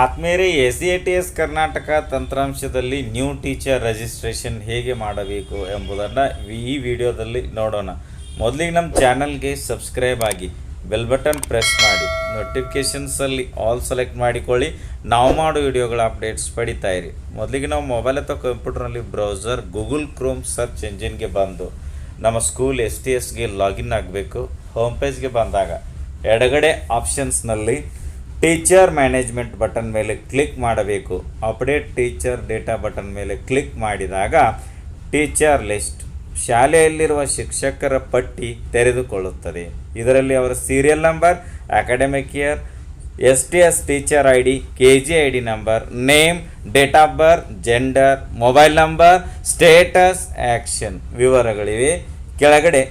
ಆತ್ಮೇರೆ S C A T S Karnataka ತಂತ್ರಾಂಶದಲ್ಲಿ new teacher registration ಹೇಗೆ ಮಾಡಬೇಕು ಎಂಬುದನ್ನು ಈ ವಿಡಿಯೋದಲ್ಲಿ ನೋಡೋಣ. ಮೊದಲಿಗೆ ನಮ್ಮ ಚಾನಲ್ಗೆ ಸಬ್ಸ್ಕ್ರೈಬ್ ಆಗಿ ಬೆಲ್ ಬಟನ್ ಪ್ರೆಸ್ ಮಾಡಿ ನೋಟಿಫಿಕೇಷನ್ಸಲ್ಲಿ ಆಲ್ ಸೆಲೆಕ್ಟ್ ಮಾಡಿಕೊಳ್ಳಿ. ನಾವು ಮಾಡೋ ವಿಡಿಯೋಗಳ ಅಪ್ಡೇಟ್ಸ್ ಪಡಿತಾ ಇರಿ. ಮೊದಲಿಗೆ ನಾವು ಮೊಬೈಲ್ ಅಥವಾ ಕಂಪ್ಯೂಟರ್ನಲ್ಲಿ ಬ್ರೌಸರ್ ಗೂಗಲ್ ಕ್ರೋಮ್ ಸರ್ಚ್ ಎಂಜಿನ್ಗೆ ಬಂದು, ನಮ್ಮ ಸ್ಕೂಲ್ ಎಸ್ ಟಿ ಎಸ್ಗೆ ಲಾಗಿನ್ ಆಗಬೇಕು ಹೋಮ್ ಪೇಜ್ಗೆ ಬಂದಾಗ, ಎಡಗಡೆ ಆಪ್ಷನ್ಸ್ನಲ್ಲಿ ಟೀಚರ್ ಮ್ಯಾನೇಜ್ಮೆಂಟ್ ಬಟನ್ ಮೇಲೆ ಕ್ಲಿಕ್ ಮಾಡಬೇಕು. ಅಪ್ಡೇಟ್ ಟೀಚರ್ ಡೇಟಾ ಬಟನ್ ಮೇಲೆ ಕ್ಲಿಕ್ ಮಾಡಿದಾಗ ಟೀಚರ್ ಲಿಸ್ಟ್ ಶಾಲೆಯಲ್ಲಿರುವ ಶಿಕ್ಷಕರ ಪಟ್ಟಿ ತೆರೆದುಕೊಳ್ಳುತ್ತದೆ. ಇದರಲ್ಲಿ ಅವರ serial number academic year S T S teacher I D K G I D number name date of birth gender mobile number status action ವಿವರಗಳಿವೆ. ಕೆಳಗಡೆ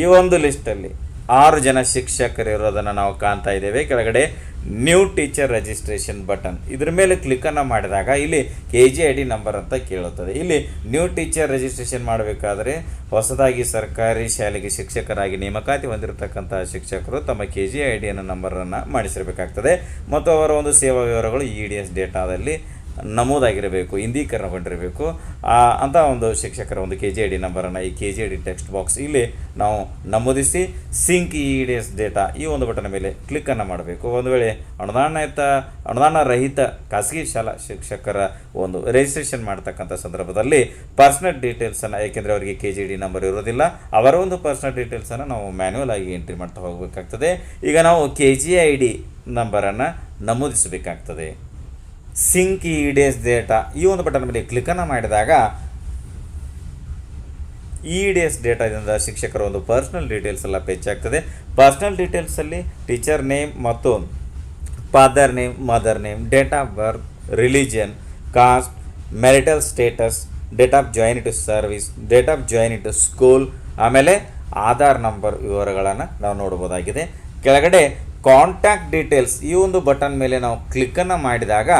ಈ ಒಂದು ಲಿಸ್ಟಲ್ಲಿ ಆರು ಜನ ಶಿಕ್ಷಕರಿರೋದನ್ನು ನಾವು ಕಾಣ್ತಾ ಇದ್ದೇವೆ. ಕೆಳಗಡೆ ನ್ಯೂ ಟೀಚರ್ ರಿಜಿಸ್ಟ್ರೇಷನ್ ಬಟನ್ ಇದ್ರ ಮೇಲೆ ಕ್ಲಿಕ್ಕನ್ನು ಮಾಡಿದಾಗ ಇಲ್ಲಿ K G I D number ಅಂತ ಕೇಳುತ್ತದೆ. ಇಲ್ಲಿ ನ್ಯೂ ಟೀಚರ್ ರಿಜಿಸ್ಟ್ರೇಷನ್ ಮಾಡಬೇಕಾದ್ರೆ ಹೊಸದಾಗಿ ಸರ್ಕಾರಿ ಶಾಲೆಗೆ ಶಿಕ್ಷಕರಾಗಿ ನೇಮಕಾತಿ ಹೊಂದಿರತಕ್ಕಂತಹ ಶಿಕ್ಷಕರು ತಮ್ಮ ಕೆ ಜಿ ಐ ಡಿಯನ್ನು ನಂಬರನ್ನು ಮಾಡಿಸಿರಬೇಕಾಗ್ತದೆ. ಮತ್ತು ಅವರ ಒಂದು ಸೇವಾ ವಿವರಗಳು ಇ ಡಿ ಎಸ್ ಡೇಟಾದಲ್ಲಿ ನಮೂದಾಗಿರಬೇಕು, ಹಿಂದೀಕರಣಗೊಂಡಿರಬೇಕು. ಅಂತ ಒಂದು ಶಿಕ್ಷಕರ ಒಂದು ಕೆ ಜಿ ಐ ಡಿ ನಂಬರನ್ನು ಈ K G I D text box ಇಲ್ಲಿ ನಾವು ನಮೂದಿಸಿ sync E D S data ಈ ಒಂದು ಬಟನ್ ಮೇಲೆ ಕ್ಲಿಕ್ಕನ್ನು ಮಾಡಬೇಕು. ಒಂದು ವೇಳೆ ಅನುದಾನಯುತ ಅನುದಾನ ರಹಿತ ಖಾಸಗಿ ಶಾಲಾ ಶಿಕ್ಷಕರ ಒಂದು ರಿಜಿಸ್ಟ್ರೇಷನ್ ಮಾಡ್ತಕ್ಕಂಥ ಸಂದರ್ಭದಲ್ಲಿ ಪರ್ಸ್ನಲ್ ಡೀಟೇಲ್ಸನ್ನು ಏಕೆಂದರೆ ಅವರಿಗೆ ಕೆ ಜಿ ಡಿ ನಂಬರ್ ಇರೋದಿಲ್ಲ ಅವರ ಒಂದು ಪರ್ಸ್ನಲ್ ಡೀಟೇಲ್ಸನ್ನು ನಾವು ಮ್ಯಾನ್ಯುವಲ್ ಆಗಿ ಎಂಟ್ರಿ ಮಾಡ್ತಾ ಹೋಗಬೇಕಾಗ್ತದೆ. ಈಗ ನಾವು ಕೆ ಜಿ ಐ ಡಿ ನಂಬರನ್ನು ನಮೂದಿಸಬೇಕಾಗ್ತದೆ. ಸಿಂಕ್ ಈ ಡೇಸ್ ಡೇಟಾ ಈ ಒಂದು ಬಟನ್ ಮೇಲೆ ಕ್ಲಿಕ್ಕನ್ನು ಮಾಡಿದಾಗ ಇ ಡೇಸ್ ಡೇಟಾದಿಂದ ಶಿಕ್ಷಕರ ಒಂದು ಪರ್ಸ್ನಲ್ ಡೀಟೇಲ್ಸ್ ಎಲ್ಲ ಆಗ್ತದೆ. ಪರ್ಸ್ನಲ್ ಡೀಟೇಲ್ಸಲ್ಲಿ ಟೀಚರ್ ನೇಮ್ ಮತ್ತು father name mother name date of birth religion caste marital status date of join to service date of join to school ಆಮೇಲೆ ಆಧಾರ್ ನಂಬರ್ ವಿವರಗಳನ್ನು ನಾವು ನೋಡ್ಬೋದಾಗಿದೆ ಕೆಳಗಡೆ ಕಾಂಟ್ಯಾಕ್ಟ್ ಡೀಟೇಲ್ಸ್ ಈ ಒಂದು ಬಟನ್ ಮೇಲೆ ನಾವು ಕ್ಲಿಕ್ಕನ್ನು ಮಾಡಿದಾಗ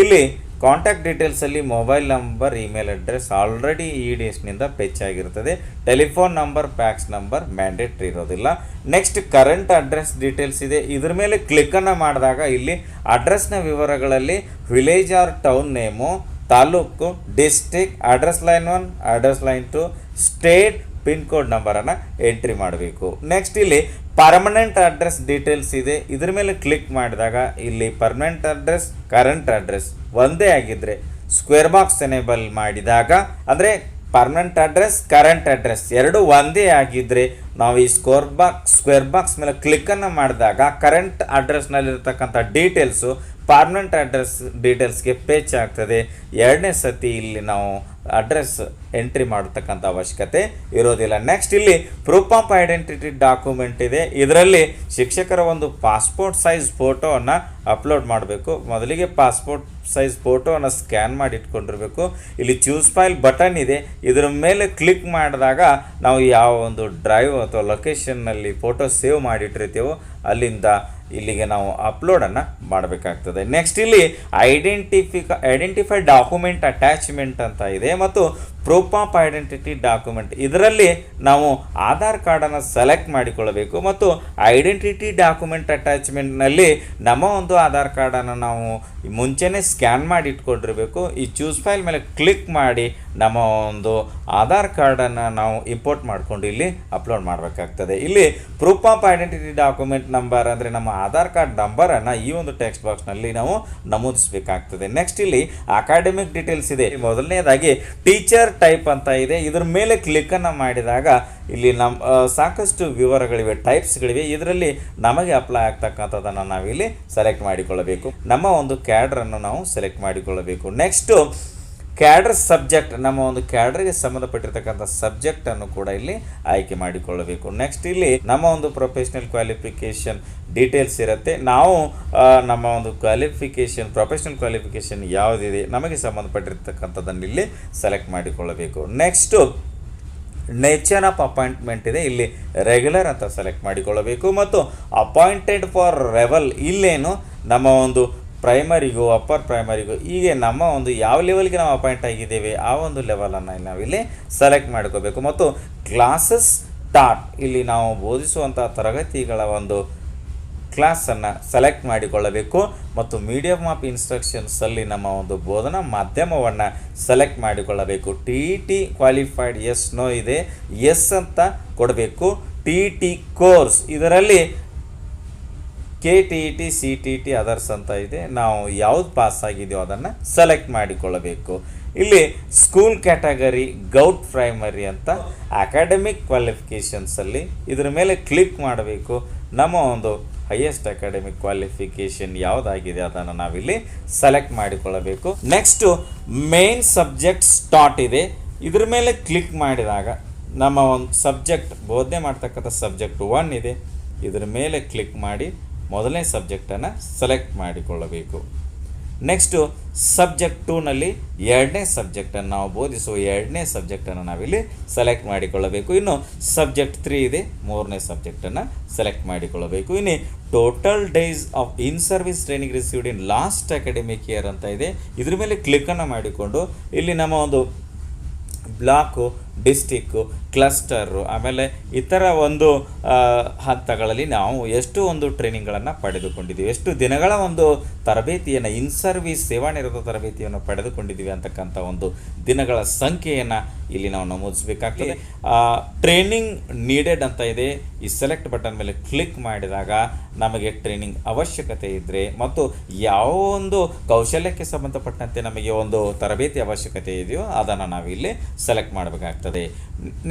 ಇಲ್ಲಿ contact ಡೀಟೇಲ್ಸಲ್ಲಿ mobile number email address already E D ಎಸ್ನಿಂದ fetch ಆಗಿರ್ತದೆ. Telephone number fax number mandatory ಇರೋದಿಲ್ಲ. ನೆಕ್ಸ್ಟ್ ಕರೆಂಟ್ ಅಡ್ರೆಸ್ ಡೀಟೇಲ್ಸ್ ಇದೆ. ಇದ್ರ ಮೇಲೆ ಕ್ಲಿಕ್ಕನ್ನು ಮಾಡಿದಾಗ ಇಲ್ಲಿ ಅಡ್ರೆಸ್ನ ವಿವರಗಳಲ್ಲಿ village or town name taluk district address line one address line two state pin code ನಂಬರನ್ನು ಎಂಟ್ರಿ ಮಾಡಬೇಕು. ನೆಕ್ಸ್ಟ್ ಇಲ್ಲಿ ಪರ್ಮನೆಂಟ್ ಅಡ್ರೆಸ್ ಡೀಟೇಲ್ಸ್ ಇದೆ. ಇದ್ರ ಮೇಲೆ ಕ್ಲಿಕ್ ಮಾಡಿದಾಗ ಇಲ್ಲಿ ಪರ್ಮನೆಂಟ್ ಅಡ್ರೆಸ್ ಕರೆಂಟ್ ಅಡ್ರೆಸ್ ಒಂದೇ ಆಗಿದ್ದರೆ ಸ್ಕ್ವೇರ್ ಬಾಕ್ಸ್ ಎನೇಬಲ್ ಮಾಡಿದಾಗ, ಅಂದರೆ ಪರ್ಮನೆಂಟ್ ಅಡ್ರೆಸ್ ಕರೆಂಟ್ ಅಡ್ರೆಸ್ ಎರಡು ಒಂದೇ ಆಗಿದ್ದರೆ ನಾವು ಈ ಸ್ಕೋರ್ ಬಾಕ್ಸ್ ಸ್ಕ್ವೇರ್ ಬಾಕ್ಸ್ ಮೇಲೆ ಕ್ಲಿಕ್ಕನ್ನು ಮಾಡಿದಾಗ ಕರೆಂಟ್ ಅಡ್ರೆಸ್ನಲ್ಲಿರ್ತಕ್ಕಂಥ ಡೀಟೇಲ್ಸು ಪರ್ಮನೆಂಟ್ ಅಡ್ರೆಸ್ ಡೀಟೇಲ್ಸ್ಗೆ ಪೇಚ್ ಆಗ್ತದೆ. ಎರಡನೇ ಸತಿ ಇಲ್ಲಿ ನಾವು ಅಡ್ರೆಸ್ ಎಂಟ್ರಿ ಮಾಡತಕ್ಕಂಥ ಅವಶ್ಯಕತೆ ಇರೋದಿಲ್ಲ. ನೆಕ್ಸ್ಟ್ ಇಲ್ಲಿ ಪ್ರೂಫ್ ಆಫ್ ಐಡೆಂಟಿಟಿ ಡಾಕ್ಯುಮೆಂಟ್ ಇದೆ. ಇದರಲ್ಲಿ ಶಿಕ್ಷಕರ ಒಂದು ಪಾಸ್ಪೋರ್ಟ್ ಸೈಜ್ ಫೋಟೋವನ್ನು ಅಪ್ಲೋಡ್ ಮಾಡಬೇಕು. ಮೊದಲಿಗೆ ಪಾಸ್ಪೋರ್ಟ್ ಸೈಜ್ ಫೋಟೋವನ್ನು ಸ್ಕ್ಯಾನ್ ಮಾಡಿ ಇಟ್ಕೊಂಡಿರಬೇಕು. ಇಲ್ಲಿ ಚೂಸ್ ಫೈಲ್ ಬಟನ್ ಇದೆ. ಇದರ ಮೇಲೆ ಕ್ಲಿಕ್ ಮಾಡಿದಾಗ ನಾವು ಯಾವ ಒಂದು ಡ್ರೈವ್ ಅಥವಾ ಲೊಕೇಶನ್ನಲ್ಲಿ ಫೋಟೋ ಸೇವ್ ಮಾಡಿಟ್ಟಿರ್ತೀವೋ ಅಲ್ಲಿಂದ ಇಲ್ಲಿಗೆ ನಾವು ಅಪ್ಲೋಡನ್ನು ಮಾಡಬೇಕಾಗ್ತದೆ. ನೆಕ್ಸ್ಟ್ ಇಲ್ಲಿ ಐಡೆಂಟಿಫಿಕ ಐಡೆಂಟಿಫೈ ಡಾಕ್ಯುಮೆಂಟ್ ಅಟ್ಯಾಚ್ಮೆಂಟ್ ಅಂತ ಇದೆ ಮತ್ತು ಪ್ರೂಫ್ ಆಫ್ ಐಡೆಂಟಿಟಿ ಡಾಕ್ಯುಮೆಂಟ್ ಇದರಲ್ಲಿ ನಾವು ಆಧಾರ್ ಕಾರ್ಡನ್ನು ಸೆಲೆಕ್ಟ್ ಮಾಡಿಕೊಳ್ಳಬೇಕು ಮತ್ತು ಐಡೆಂಟಿಟಿ ಡಾಕ್ಯುಮೆಂಟ್ ಅಟ್ಯಾಚ್ಮೆಂಟ್ನಲ್ಲಿ ನಮ್ಮ ಒಂದು ಆಧಾರ್ ಕಾರ್ಡನ್ನು ನಾವು ಮುಂಚೆನೇ ಸ್ಕ್ಯಾನ್ ಮಾಡಿ ಇಟ್ಕೊಂಡಿರಬೇಕು ಈ ಚೂಸ್ ಫೈಲ್ ಮೇಲೆ ಕ್ಲಿಕ್ ಮಾಡಿ ನಮ್ಮ ಒಂದು ಆಧಾರ್ ಕಾರ್ಡನ್ನು ನಾವು ಇಂಪೋರ್ಟ್ ಮಾಡಿಕೊಂಡು ಇಲ್ಲಿ ಅಪ್ಲೋಡ್ ಮಾಡಬೇಕಾಗ್ತದೆ. ಇಲ್ಲಿ proof of identity document number ಅಂದರೆ ನಮ್ಮ ಆಧಾರ್ ಕಾರ್ಡ್ ನಂಬರನ್ನು ಈ ಒಂದು ಟೆಕ್ಸ್ಟ್ ಬಾಕ್ಸ್ನಲ್ಲಿ ನಾವು ನಮೂದಿಸಬೇಕಾಗ್ತದೆ. ನೆಕ್ಸ್ಟ್ ಇಲ್ಲಿ ಅಕಾಡೆಮಿಕ್ ಡೀಟೇಲ್ಸ್ ಇದೆ. ಮೊದಲನೇದಾಗಿ ಟೀಚರ್ ಟೈಪ್ ಅಂತ ಇದೆ. ಇದರ ಮೇಲೆ ಕ್ಲಿಕ್ಕನ್ನು ಮಾಡಿದಾಗ ಇಲ್ಲಿ ನಮ್ಮ ಸಾಕಷ್ಟು ವಿವರಗಳಿವೆ ಟೈಪ್ಸ್ಗಳಿವೆ ಇದರಲ್ಲಿ ನಮಗೆ ಅಪ್ಲೈ ಆಗ್ತಕ್ಕಂಥದ್ದನ್ನು ನಾವಿಲ್ಲಿ ಸೆಲೆಕ್ಟ್ ಮಾಡಿಕೊಳ್ಳಬೇಕು. ನಮ್ಮ ಒಂದು ಕ್ಯಾಡ್ರನ್ನು ನಾವು ಸೆಲೆಕ್ಟ್ ಮಾಡಿಕೊಳ್ಳಬೇಕು. ನೆಕ್ಸ್ಟು ಕ್ಯಾಡ್ರ್ ಸಬ್ಜೆಕ್ಟ್ ನಮ್ಮ ಒಂದು ಕ್ಯಾಡ್ರಿಗೆ ಸಂಬಂಧಪಟ್ಟಿರ್ತಕ್ಕಂಥ ಸಬ್ಜೆಕ್ಟನ್ನು ಕೂಡ ಇಲ್ಲಿ ಆಯ್ಕೆ ಮಾಡಿಕೊಳ್ಳಬೇಕು. ನೆಕ್ಸ್ಟ್ ಇಲ್ಲಿ ನಮ್ಮ ಒಂದು ಪ್ರೊಫೆಷ್ನಲ್ ಕ್ವಾಲಿಫಿಕೇಷನ್ ಡೀಟೇಲ್ಸ್ ಇರುತ್ತೆ. ನಾವು ನಮ್ಮ ಒಂದು ಕ್ವಾಲಿಫಿಕೇಷನ್ ಪ್ರೊಫೆಷ್ನಲ್ ಕ್ವಾಲಿಫಿಕೇಷನ್ ಯಾವುದಿದೆ ನಮಗೆ ಸಂಬಂಧಪಟ್ಟಿರ್ತಕ್ಕಂಥದ್ದನ್ನು ಇಲ್ಲಿ ಸೆಲೆಕ್ಟ್ ಮಾಡಿಕೊಳ್ಳಬೇಕು. ನೆಕ್ಸ್ಟು ನೇಚರ್ ಆಫ್ ಅಪಾಯಿಂಟ್ಮೆಂಟ್ ಇದೆ. ಇಲ್ಲಿ ರೆಗ್ಯುಲರ್ ಅಂತ ಸೆಲೆಕ್ಟ್ ಮಾಡಿಕೊಳ್ಳಬೇಕು. ಮತ್ತು ಅಪಾಯಿಂಟೆಡ್ ಫಾರ್ ರೆವಲ್ ಇಲ್ಲೇನು ನಮ್ಮ ಒಂದು ಪ್ರೈಮರಿಗೂ ಅಪ್ಪರ್ ಪ್ರೈಮರಿಗೂ ಹೀಗೆ ನಮ್ಮ ಒಂದು ಯಾವ ಲೆವೆಲ್ಗೆ ನಾವು ಅಪಾಯಿಂಟ್ ಆಗಿದ್ದೇವೆ, ಆ ಒಂದು ಲೆವೆಲನ್ನು ನಾವಿಲ್ಲಿ ಸೆಲೆಕ್ಟ್ ಮಾಡ್ಕೋಬೇಕು. ಮತ್ತು ಕ್ಲಾಸಸ್ ಟಾಟ್ ಇಲ್ಲಿ ನಾವು ಬೋಧಿಸುವಂಥ ತರಗತಿಗಳ ಒಂದು ಕ್ಲಾಸನ್ನು ಸೆಲೆಕ್ಟ್ ಮಾಡಿಕೊಳ್ಳಬೇಕು. ಮತ್ತು ಮೀಡಿಯಮ್ ಆಫ್ ಇನ್ಸ್ಟ್ರಕ್ಷನ್ಸಲ್ಲಿ ನಮ್ಮ ಒಂದು ಬೋಧನಾ ಮಾಧ್ಯಮವನ್ನು ಸೆಲೆಕ್ಟ್ ಮಾಡಿಕೊಳ್ಳಬೇಕು. T T qualified yes no ಇದೆ. ಎಸ್ ಅಂತ ಕೊಡಬೇಕು. ಟಿ ಟಿ ಕೋರ್ಸ್ ಇದರಲ್ಲಿ K T E T C T T others ಅಂತ ಇದೆ. ನಾವು ಯಾವ್ದು ಪಾಸ್ ಆಗಿದೆಯೋ ಅದನ್ನು ಸೆಲೆಕ್ಟ್ ಮಾಡಿಕೊಳ್ಳಬೇಕು. ಇಲ್ಲಿ ಸ್ಕೂಲ್ ಕ್ಯಾಟಗರಿ ಗೌಟ್ ಪ್ರೈಮರಿ ಅಂತ ಅಕಾಡೆಮಿಕ್ ಕ್ವಾಲಿಫಿಕೇಷನ್ಸಲ್ಲಿ ಇದರ ಮೇಲೆ ಕ್ಲಿಕ್ ಮಾಡಬೇಕು. ನಮ್ಮ ಒಂದು ಹೈಯೆಸ್ಟ್ ಅಕಾಡೆಮಿಕ್ ಕ್ವಾಲಿಫಿಕೇಷನ್ ಯಾವುದಾಗಿದೆ ಅದನ್ನು ನಾವಿಲ್ಲಿ ಸೆಲೆಕ್ಟ್ ಮಾಡಿಕೊಳ್ಳಬೇಕು. ನೆಕ್ಸ್ಟು ಮೇನ್ ಸಬ್ಜೆಕ್ಟ್ ಸ್ಟಾರ್ಟ್ ಇದೆ. ಇದ್ರ ಮೇಲೆ ಕ್ಲಿಕ್ ಮಾಡಿದಾಗ ನಮ್ಮ ಒಂದು ಸಬ್ಜೆಕ್ಟ್ ಬೋಧನೆ ಮಾಡ್ತಕ್ಕಂಥ ಸಬ್ಜೆಕ್ಟ್ ಒನ್ ಇದೆ. ಇದ್ರ ಮೇಲೆ ಕ್ಲಿಕ್ ಮಾಡಿ ಮೊದಲನೇ ಸಬ್ಜೆಕ್ಟನ್ನು ಸೆಲೆಕ್ಟ್ ಮಾಡಿಕೊಳ್ಳಬೇಕು. ನೆಕ್ಸ್ಟು ಸಬ್ಜೆಕ್ಟ್ ಟೂನಲ್ಲಿ ಎರಡನೇ ಸಬ್ಜೆಕ್ಟನ್ನು ನಾವು ಬೋಧಿಸುವ ಎರಡನೇ ಸಬ್ಜೆಕ್ಟನ್ನು ನಾವಿಲ್ಲಿ ಸೆಲೆಕ್ಟ್ ಮಾಡಿಕೊಳ್ಳಬೇಕು. ಇನ್ನು ಸಬ್ಜೆಕ್ಟ್ ತ್ರೀ ಇದೆ, ಮೂರನೇ ಸಬ್ಜೆಕ್ಟನ್ನು ಸೆಲೆಕ್ಟ್ ಮಾಡಿಕೊಳ್ಳಬೇಕು. ಇನ್ನು total days of in service training received in last academic year ಅಂತ ಇದೆ. ಇದ್ರ ಮೇಲೆ ಕ್ಲಿಕ್ಕನ್ನು ಮಾಡಿಕೊಂಡು ಇಲ್ಲಿ ನಮ್ಮ ಒಂದು ಬ್ಲಾಕು ಡಿಸ್ಟಿಕ್ಕು ಕ್ಲಸ್ಟರು ಆಮೇಲೆ ಇತರ ಒಂದು ಹಂತಗಳಲ್ಲಿ ನಾವು ಎಷ್ಟು ಒಂದು ಟ್ರೈನಿಂಗ್ಗಳನ್ನು ಪಡೆದುಕೊಂಡಿದ್ದೀವಿ, ಎಷ್ಟು ದಿನಗಳ ಒಂದು ತರಬೇತಿಯನ್ನು ಇನ್ ಸರ್ವಿಸ್ ಸೇವಾನಿರತ ತರಬೇತಿಯನ್ನು ಪಡೆದುಕೊಂಡಿದ್ದೀವಿ ಅಂತಕ್ಕಂಥ ಒಂದು ದಿನಗಳ ಸಂಖ್ಯೆಯನ್ನು ಇಲ್ಲಿ ನಾವು ನಮೂದಿಸಬೇಕಾಗ್ತದೆ. ಟ್ರೈನಿಂಗ್ ನೀಡೆಡ್ ಅಂತ ಇದೆ. ಈ ಸೆಲೆಕ್ಟ್ ಬಟನ್ ಮೇಲೆ ಕ್ಲಿಕ್ ಮಾಡಿದಾಗ ನಮಗೆ ಟ್ರೈನಿಂಗ್ ಅವಶ್ಯಕತೆ ಇದ್ದರೆ ಮತ್ತು ಯಾವ ಒಂದು ಕೌಶಲ್ಯಕ್ಕೆ ಸಂಬಂಧಪಟ್ಟಂತೆ ನಮಗೆ ಒಂದು ತರಬೇತಿ ಅವಶ್ಯಕತೆ ಇದೆಯೋ ಅದನ್ನು ನಾವಿಲ್ಲಿ ಸೆಲೆಕ್ಟ್ ಮಾಡಬೇಕಾಗ್ತದೆ.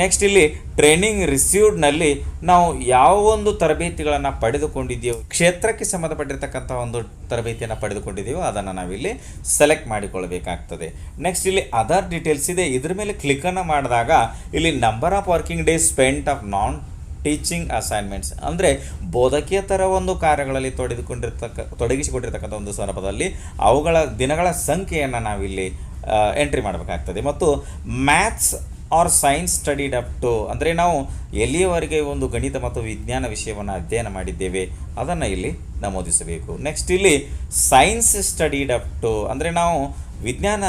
ನೆಕ್ಸ್ಟ್ ಇಲ್ಲಿ ಟ್ರೈನಿಂಗ್ ರಿಸೀವ್ಡ್ನಲ್ಲಿ ನಾವು ಯಾವ ಒಂದು ತರಬೇತಿಗಳನ್ನು ಪಡೆದುಕೊಂಡಿದ್ದೀವೋ, ಕ್ಷೇತ್ರಕ್ಕೆ ಸಂಬಂಧಪಟ್ಟಿರ್ತಕ್ಕಂಥ ಒಂದು ತರಬೇತಿಯನ್ನು ಪಡೆದುಕೊಂಡಿದ್ದೀವೋ ಅದನ್ನು ನಾವಿಲ್ಲಿ ಸೆಲೆಕ್ಟ್ ಮಾಡಿಕೊಳ್ಳಬೇಕಾಗ್ತದೆ. ನೆಕ್ಸ್ಟ್ ಇಲ್ಲಿ ಅದರ್ ಡೀಟೇಲ್ಸ್ ಇದೆ. ಇದ್ರ ಮೇಲೆ ಕ್ಲಿಕ್ಕನ್ನು ಮಾಡಿದಾಗ ಇಲ್ಲಿ number of working days spent of non teaching assignments ಅಂದರೆ ಬೋಧಕೇತರ ಒಂದು ಕಾರ್ಯಗಳಲ್ಲಿ ತೊಡೆದುಕೊಂಡಿರ್ತಕ್ಕ ತೊಡಗಿಸಿಕೊಂಡಿರ್ತಕ್ಕಂಥ ಒಂದು ಸಂದರ್ಭದಲ್ಲಿ ಅವುಗಳ ದಿನಗಳ ಸಂಖ್ಯೆಯನ್ನು ನಾವಿಲ್ಲಿ ಎಂಟ್ರಿ ಮಾಡಬೇಕಾಗ್ತದೆ. ಮತ್ತು maths or science studied up to ಅಂದರೆ ನಾವು ಎಲ್ಲಿಯವರೆಗೆ ಒಂದು ಗಣಿತ ಮತ್ತು ವಿಜ್ಞಾನ ವಿಷಯವನ್ನು ಅಧ್ಯಯನ ಮಾಡಿದ್ದೇವೆ, ಅದನ್ನು ಇಲ್ಲಿ ನಮೂದಿಸಬೇಕು. ನೆಕ್ಸ್ಟ್ ಇಲ್ಲಿ ಸೈನ್ಸ್ ಸ್ಟಡಿಡ್ ಅಪ್ ಟು ಅಂದರೆ ನಾವು ವಿಜ್ಞಾನ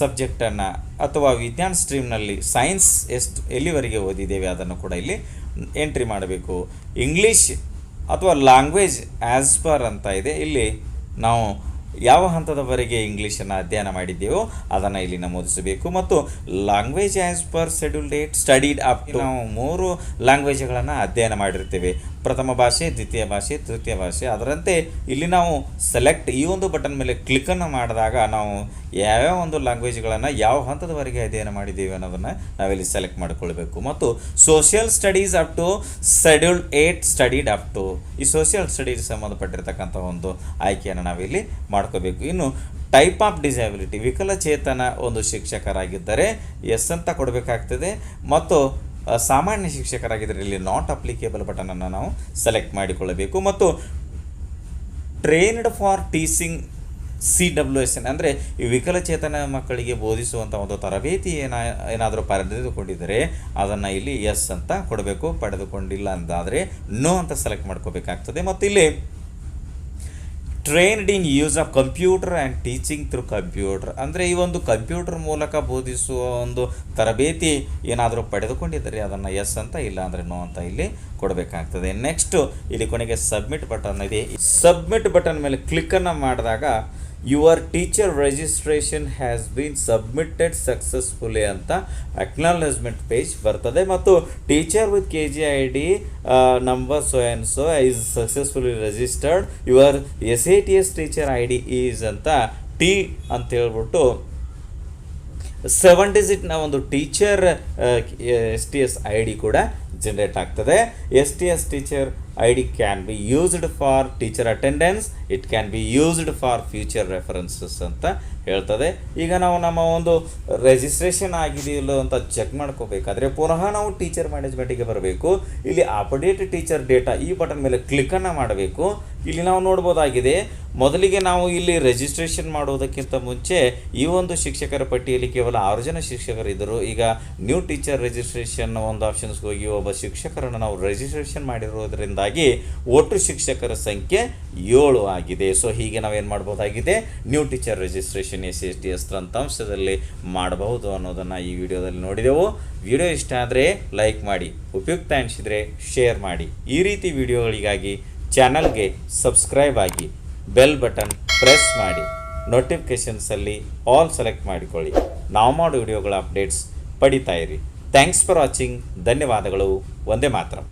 ಸಬ್ಜೆಕ್ಟನ್ನು ಅಥವಾ ವಿಜ್ಞಾನ ಸ್ಟ್ರೀಮ್ನಲ್ಲಿ ಸೈನ್ಸ್ ಎಷ್ಟು, ಎಲ್ಲಿವರೆಗೆ ಓದಿದ್ದೇವೆ ಅದನ್ನು ಕೂಡ ಇಲ್ಲಿ ಎಂಟ್ರಿ ಮಾಡಬೇಕು. ಇಂಗ್ಲೀಷ್ ಅಥವಾ ಲ್ಯಾಂಗ್ವೇಜ್ ಆ್ಯಸ್ ಪರ್ ಅಂತ ಇದೆ. ಇಲ್ಲಿ ನಾವು ಯಾವ ಹಂತದವರೆಗೆ ಇಂಗ್ಲೀಷನ್ನು ಅಧ್ಯಯನ ಮಾಡಿದ್ದೇವೋ ಅದನ್ನು ಇಲ್ಲಿ ನಮೂದಿಸಬೇಕು. ಮತ್ತು language as per schedule eight studied up ನಾವು ಮೂರು ಲ್ಯಾಂಗ್ವೇಜ್ಗಳನ್ನು ಅಧ್ಯಯನ ಮಾಡಿರ್ತೇವೆ. ಪ್ರಥಮ ಭಾಷೆ, ದ್ವಿತೀಯ ಭಾಷೆ, ತೃತೀಯ ಭಾಷೆ. ಅದರಂತೆ ಇಲ್ಲಿ ನಾವು ಸೆಲೆಕ್ಟ್ ಈ ಒಂದು ಬಟನ್ ಮೇಲೆ ಕ್ಲಿಕ್ಕನ್ನು ಮಾಡಿದಾಗ ನಾವು ಯಾವ್ಯಾವ ಒಂದು ಲ್ಯಾಂಗ್ವೇಜ್ಗಳನ್ನು ಯಾವ ಹಂತದವರೆಗೆ ಅಧ್ಯಯನ ಮಾಡಿದ್ದೀವಿ ಅನ್ನೋದನ್ನು ನಾವಿಲ್ಲಿ ಸೆಲೆಕ್ಟ್ ಮಾಡಿಕೊಳ್ಬೇಕು. ಮತ್ತು social studies up to schedule eight studied up to ಈ ಸೋಷಿಯಲ್ ಸ್ಟಡೀಸ್ ಸಂಬಂಧಪಟ್ಟಿರ್ತಕ್ಕಂಥ ಒಂದು ಆಯ್ಕೆಯನ್ನು ನಾವಿಲ್ಲಿ ಮಾಡ್ಕೋಬೇಕು ಇನ್ನು ಟೈಪ್ ಆಫ್ ಡಿಸಬಿಲಿಟಿ ವಿಕಲಚೇತನ ಒಂದು ಶಿಕ್ಷಕರಾಗಿದ್ದರೆ ಎಸ್ ಅಂತ ಕೊಡಬೇಕಾಗ್ತದೆ. ಮತ್ತು ಸಾಮಾನ್ಯ ಶಿಕ್ಷಕರಾಗಿದ್ದರೆ ಇಲ್ಲಿ ನಾಟ್ ಅಪ್ಲಿಕೇಬಲ್ ಬಟನನ್ನು ನಾವು ಸೆಲೆಕ್ಟ್ ಮಾಡಿಕೊಳ್ಳಬೇಕು. ಮತ್ತು trained for teaching C W S N ಅಂದರೆ ಈ ವಿಕಲಚೇತನ ಮಕ್ಕಳಿಗೆ ಬೋಧಿಸುವಂಥ ಒಂದು ತರಬೇತಿ ಏನ ಏನಾದರೂ ಪಡೆದುಕೊಂಡಿದ್ದರೆ ಅದನ್ನು ಇಲ್ಲಿ ಎಸ್ ಅಂತ ಕೊಡಬೇಕು. ಪಡೆದುಕೊಂಡಿಲ್ಲ ಅಂತಾದರೆ ನೋ ಅಂತ ಸೆಲೆಕ್ಟ್ ಮಾಡ್ಕೋಬೇಕಾಗ್ತದೆ. ಮತ್ತು ಇಲ್ಲಿ trained in use of computer and teaching through computer ಅಂದರೆ ಈ ಒಂದು ಕಂಪ್ಯೂಟರ್ ಮೂಲಕ ಬೋಧಿಸುವ ಒಂದು ತರಬೇತಿ ಏನಾದರೂ ಪಡೆದುಕೊಂಡಿದ್ದರೆ ಅದನ್ನು ಎಸ್ ಅಂತ, ಇಲ್ಲ ಅಂದರೆ ನೋ ಅಂತ ಇಲ್ಲಿ ಕೊಡಬೇಕಾಗ್ತದೆ. ನೆಕ್ಸ್ಟು ಇಲ್ಲಿ ಕೊನೆಗೆ ಸಬ್ಮಿಟ್ ಬಟನ್ ಇದೆ. ಸಬ್ಮಿಟ್ ಬಟನ್ ಮೇಲೆ ಕ್ಲಿಕ್ಕನ್ನು ಮಾಡಿದಾಗ your teacher registration has been submitted successfully ಅಂತ ಅಕ್ನಾಲಜ್ಮೆಂಟ್ ಪೇಜ್ ಬರ್ತದೆ. ಮತ್ತು teacher with K G I D number so and so is successfully registered your S A T S teacher I D is ಅಂತ T ಅಂತ ಹೇಳ್ಬಿಟ್ಟು seven ಡಿಜಿಟ್ನ ಒಂದು teacher S T S I D ಕೂಡ generate ಆಗ್ತದೆ. S T S teacher D can be used for teacher attendance it can be used for future references ಅಂತ ಹೇಳ್ತದೆ. ಈಗ ನಾವು ನಮ್ಮ ಒಂದು ರಿಜಿಸ್ಟ್ರೇಷನ್ ಆಗಿದೆಯಲ್ಲೋ ಅಂತ ಚೆಕ್ ಮಾಡ್ಕೋಬೇಕಾದ್ರೆ ಪುನಃ ನಾವು ಟೀಚರ್ ಮ್ಯಾನೇಜ್ಮೆಂಟಿಗೆ ಬರಬೇಕು. ಇಲ್ಲಿ ಅಪ್ಡೇಟ್ ಟೀಚರ್ ಡೇಟಾ ಈ ಬಟನ್ ಮೇಲೆ ಕ್ಲಿಕ್ಕನ್ನು ಮಾಡಬೇಕು. ಇಲ್ಲಿ ನಾವು ನೋಡ್ಬೋದಾಗಿದೆ, ಮೊದಲಿಗೆ ನಾವು ಇಲ್ಲಿ ರಿಜಿಸ್ಟ್ರೇಷನ್ ಮಾಡುವುದಕ್ಕಿಂತ ಮುಂಚೆ ಈ ಒಂದು ಶಿಕ್ಷಕರ ಪಟ್ಟಿಯಲ್ಲಿ ಕೇವಲ ಆರು ಜನ ಶಿಕ್ಷಕರಿದ್ದರು. ಈಗ ನ್ಯೂ ಟೀಚರ್ ರಿಜಿಸ್ಟ್ರೇಷನ್ ಒಂದು ಆಪ್ಷನ್ಸ್ಗೆ ಹೋಗಿ ಒಬ್ಬ ಶಿಕ್ಷಕರನ್ನು ನಾವು ರಿಜಿಸ್ಟ್ರೇಷನ್ ಮಾಡಿರೋದ್ರಿಂದಾಗಿ ಒಟ್ಟು ಶಿಕ್ಷಕರ ಸಂಖ್ಯೆ ಏಳು ಆಗಿದೆ. ಸೊ ಹೀಗೆ ನಾವೇನು ಮಾಡ್ಬೋದಾಗಿದೆ? New teacher registration S S T S ಮಾಡಬಹುದು ಅನ್ನೋದನ್ನು ಈ ವಿಡಿಯೋದಲ್ಲಿ ನೋಡಿದೆವು. ವಿಡಿಯೋ ಇಷ್ಟ ಆದರೆ ಲೈಕ್ ಮಾಡಿ ಉಪಯುಕ್ತ ಅನಿಸಿದರೆ ಶೇರ್ ಮಾಡಿ. ಈ ರೀತಿ ವಿಡಿಯೋಗಳಿಗಾಗಿ ಚಾನಲ್ಗೆ ಸಬ್ಸ್ಕ್ರೈಬ್ ಆಗಿ ಬೆಲ್ ಬಟನ್ ಪ್ರೆಸ್ ಮಾಡಿ. ನೋಟಿಫಿಕೇಷನ್ಸಲ್ಲಿ ಆಲ್ ಸೆಲೆಕ್ಟ್ ಮಾಡಿಕೊಳ್ಳಿ. ನಾವು ಮಾಡೋ ವಿಡಿಯೋಗಳ ಅಪ್ಡೇಟ್ಸ್ ಪಡಿತಾ ಇರಿ. ಥ್ಯಾಂಕ್ಸ್ ಫಾರ್ ವಾಚಿಂಗ್ ಧನ್ಯವಾದಗಳು. ಒಂದೇ ಮಾತ್ರ.